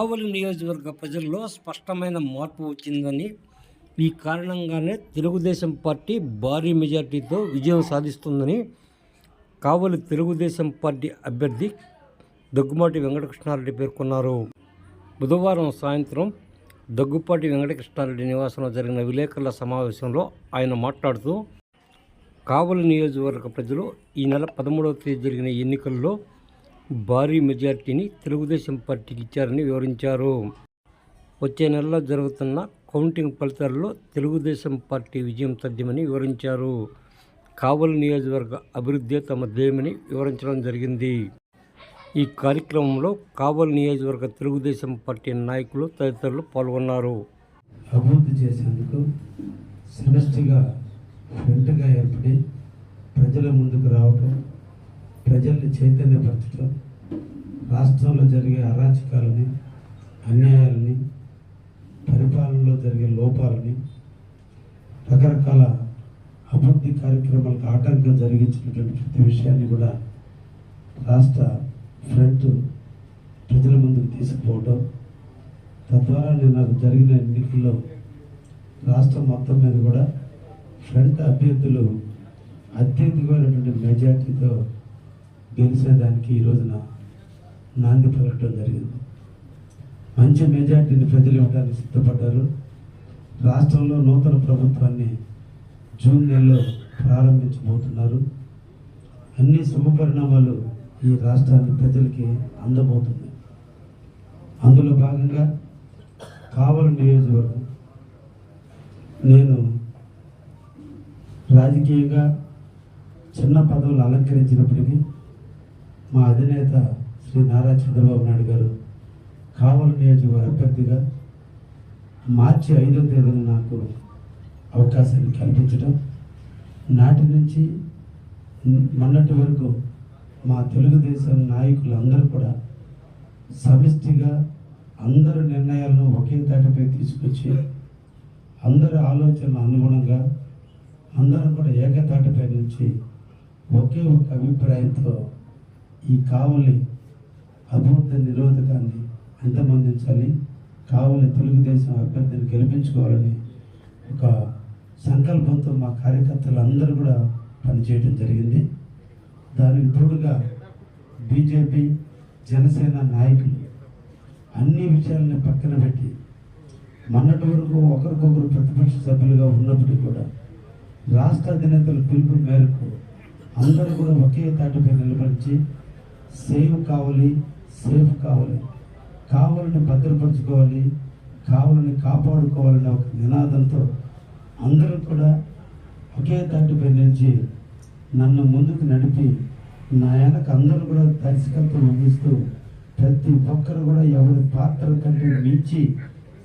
కావలి నియోజకవర్గ ప్రజల్లో స్పష్టమైన మార్పు వచ్చిందని ఈ కారణంగానే తెలుగుదేశం పార్టీ భారీ మెజార్టీతో విజయం సాధిస్తుందని కావలి తెలుగుదేశం పార్టీ అభ్యర్థి దగ్గుమాటి వెంకటకృష్ణారెడ్డి పేర్కొన్నారు. బుధవారం సాయంత్రం దగ్గుపాటి వెంకటకృష్ణారెడ్డి నివాసంలో జరిగిన విలేకరుల సమావేశంలో ఆయన మాట్లాడుతూ కావలి నియోజకవర్గ ప్రజలు ఈ నెల పదమూడవ తేదీ జరిగిన ఎన్నికల్లో భారీ మెజార్టీని తెలుగుదేశం పార్టీకి ఇచ్చారని వివరించారు. వచ్చే నెలలో జరుగుతున్న కౌంటింగ్ ఫలితాల్లో తెలుగుదేశం పార్టీ విజయం తథ్యమని వివరించారు. కావలి నియోజకవర్గ అభివృద్ధి తమ ధ్యేయమని వివరించడం జరిగింది. ఈ కార్యక్రమంలో కావలి నియోజకవర్గ తెలుగుదేశం పార్టీ నాయకులు తదితరులు పాల్గొన్నారు. అభివృద్ధి చేసేందుకు సమష్టిగా ఫ్రంట్గా ఏర్పడి ప్రజల ముందుకు రావటం ప్రజల్ని చైతన్యపరచడం రాష్ట్రంలో జరిగే అరాచకాలని అన్యాయాలని పరిపాలనలో జరిగే లోపాలని రకరకాల అభివృద్ధి కార్యక్రమాలకు ఆటంకం జరిగించినటువంటి ప్రతి విషయాన్ని కూడా రాష్ట్ర ఫ్రంట్ ప్రజల ముందుకు తీసుకుపోవటం. తద్వారా నిన్న జరిగిన ఎన్నికల్లో రాష్ట్రం మొత్తం మీద కూడా ఫ్రంట్ అభ్యర్థులు అత్యధికమైనటువంటి మెజార్టీతో గెలిచేదానికి ఈ రోజున నాంది పలకటం జరిగింది. మంచి మెజార్టీని ప్రజలు ఇవ్వడానికి సిద్ధపడ్డారు. రాష్ట్రంలో నూతన ప్రభుత్వాన్ని జూన్ నెలలో ప్రారంభించబోతున్నారు. అన్ని శుభ పరిణామాలు ఈ రాష్ట్రాన్ని ప్రజలకి అందబోతుంది. అందులో భాగంగా కావలి నియోజకవర్గం. నేను రాజకీయంగా చిన్న పదవులు అలంకరించినప్పటికీ మా అధినేత శ్రీ నారా చంద్రబాబు నాయుడు గారు కావలి నియోజకవర్గ అభ్యర్థిగా మార్చి ఐదో తేదీన నాకు అవకాశాన్ని కల్పించడం నాటి నుంచి మొన్నటి వరకు మా తెలుగుదేశం నాయకులు అందరూ కూడా సమిష్టిగా అందరి నిర్ణయాలను ఒకే తాటిపై తీసుకొచ్చి అందరి ఆలోచనల అనుగుణంగా అందరం కూడా ఏకతాటిపై నుంచి ఒకే ఒక అభిప్రాయంతో ఈ కావలి అభివృద్ధి నిరోధకాన్ని అంతమొందించాలి కావలి తెలుగుదేశం అభ్యర్థిని గెలిపించుకోవాలని ఒక సంకల్పంతో మా కార్యకర్తలు అందరూ కూడా పనిచేయడం జరిగింది. దానికి తోడుగా బీజేపీ జనసేన నాయకులు అన్ని విషయాలని పక్కన పెట్టి మొన్నటి వరకు ఒకరికొకరు ప్రతిపక్ష సభ్యులుగా ఉన్నప్పటికీ కూడా రాష్ట్ర అధినేతల పిలుపు మేరకు అందరూ కూడా ఒకే తాటిపై నిలబడిచి సేవ్ కావాలి సేఫ్ కావాలి. కావాలని భద్రపరచుకోవాలి కావాలని కాపాడుకోవాలనే ఒక నినాదంతో అందరూ కూడా ఒకే తాటిపై నిలిచి నన్ను ముందుకు నడిపి నా వెనక అందరూ కూడా దర్శకత్వం వహిస్తూ ప్రతి ఒక్కరు కూడా ఎవరి పాత్ర కంటే మించి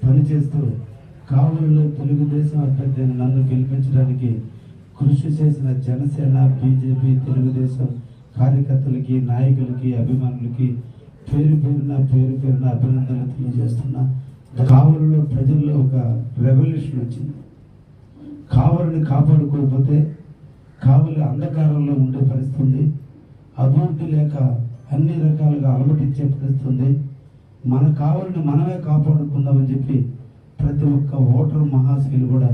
పనిచేస్తూ కావులలో తెలుగుదేశం అభ్యర్థిని నన్ను గెలిపించడానికి కృషి చేసిన జనసేన బీజేపీ తెలుగుదేశం కార్యకర్తలకి నాయకులకి అభిమానులకి పేరు పేరున పేరు పేరున అభినందనలు తెలియజేస్తున్నా. కావలిలో ప్రజల్లో ఒక రెవల్యూషన్ వచ్చింది. కావలిని కాపాడుకోకపోతే కావలి అంధకారంలో ఉండే పరిస్థితి ఉంది అభివృద్ధి లేక అన్ని రకాలుగా అలమటించే పరిస్థితి ఉంది మన కావలిని మనమే కాపాడుకుందామని చెప్పి ప్రతి ఒక్క ఓటరు మహాశైలు కూడా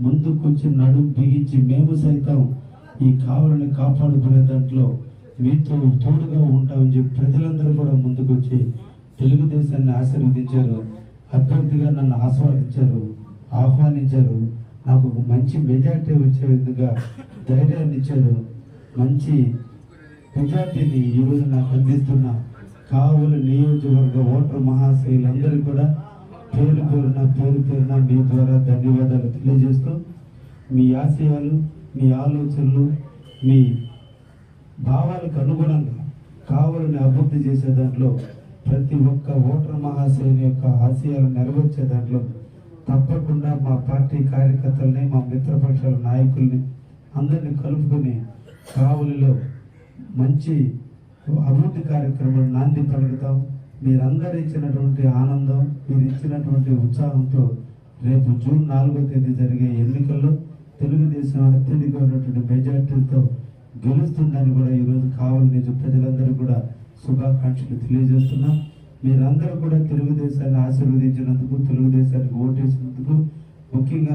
ముందుకొచ్చి నడుం బిగించి మేము సైతం ఈ కావలిని కాపాడుకునే దాంట్లో మీతో తోడుగా ఉంటామని చెప్పి ప్రజలందరూ కూడా ముందుకొచ్చి తెలుగుదేశాన్ని ఆశీర్వదించారు. అభ్యర్థిగా నన్ను ఆస్వాదించారు ఆహ్వానించారు. నాకు మంచి మెజార్టీ వచ్చే విధంగా ధైర్యాన్ని ఇచ్చారు. మంచి మెజార్టీని ఈరోజు నాకు అందిస్తున్న కావులు నియోజకవర్గ ఓటర్ మహాశైలందరూ కూడా పేరు పేరున పేరు పేరున మీ ద్వారా ధన్యవాదాలు తెలియజేస్తూ మీ ఆశయాలు మీ ఆలోచనలు మీ భావాలకు అనుగుణంగా కావాలని అభివృద్ధి చేసే దాంట్లో ప్రతి ఒక్క ఓటర్ మహాశైలి యొక్క ఆశయాలు నెరవేర్చే దాంట్లో తప్పకుండా మా పార్టీ కార్యకర్తల్ని మా మిత్రపక్షాల నాయకుల్ని అందరినీ కలుపుకొని కావలిలో మంచి అభివృద్ధి కార్యక్రమాలు నాంది పలుకుతాం. మీరందరూ ఇచ్చినటువంటి ఆనందం మీరు ఇచ్చినటువంటి ఉత్సాహంతో రేపు జూన్ నాలుగో తేదీ జరిగే ఎన్నికల్లో తెలుగుదేశం అత్యధికమైనటువంటి మెజార్టీతో గెలుస్తుందని కూడా ఈరోజు కావాలని ప్రజలందరూ కూడా శుభాకాంక్షలు తెలియజేస్తున్నా. మీరందరూ కూడా తెలుగుదేశాన్ని ఆశీర్వదించినందుకు తెలుగుదేశానికి ఓటేసినందుకు ముఖ్యంగా